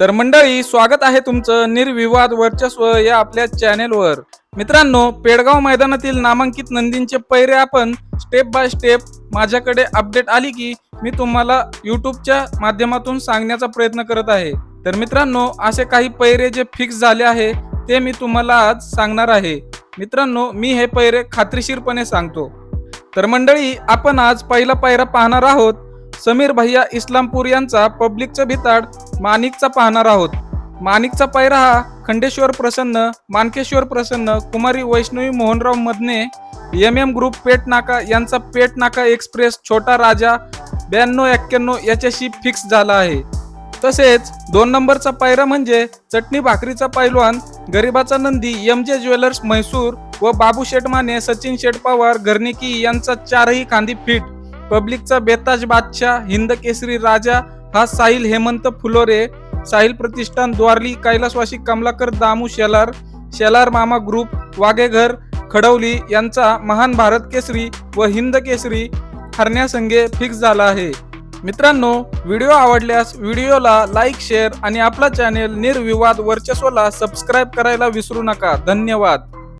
तर मंडळी स्वागत आहे तुमचं निर्विवाद वर्चस्व या आपल्या चॅनेलवर. मित्रांनो पेडगाव मैदानातील नामांकित नंदींचे पैरे आपण स्टेप बाय स्टेप माझ्याकडे अपडेट आली की मी तुम्हाला युट्यूबच्या माध्यमातून सांगण्याचा प्रयत्न करत आहे. तर मित्रांनो असे काही पैरे जे फिक्स झाले आहे ते मी तुम्हाला आज सांगणार आहे. मित्रांनो मी हे पैरे खात्रीशीरपणे सांगतो. तर मंडळी आपण आज पहिला पायरा पाहणार आहोत समीर भैया इस्लामपूर यांचा पब्लिकचं भिताड माणिकचा पाहणार आहोत. माणिकचा पायरा हा खंडेश्वर प्रसन्न मानकेश्वर प्रसन्न कुमारी Vaishnavi Mohanrao Madane M M group Peth Naka यांचा पेट नाका एक्सप्रेस छोटा राजा ब्याण्णव एक्क्याण्णव याच्याशी फिक्स झाला आहे. तसेच दोन नंबरचा पायरा म्हणजे चटणी भाकरीचा पैलवान गरिबाचा नंदी एम जे ज्वेलर्स म्हैसूर व बाबू शेटमाने सचिन शेट पवार घरनिकी यांचा चारही खांदी फिट. पब्लिकचा बेताज बादशाह हिंद केसरी राजा हा साहिल हेमंत फुलोरे साहिल प्रतिष्ठान द्वारली कैलासवासी कमलाकर दामू शेलार शेलार मामा ग्रुप वागेघर खडवली यांचा महान भारत केसरी व हिंद केसरी हरण्यासंगे फिक्स झाला आहे. मित्रांनो व्हिडिओ आवडल्यास व्हिडिओला लाईक शेअर आणि आपला चॅनेल निर्विवाद वर्चस्वला सबस्क्राईब करायला विसरू नका. धन्यवाद.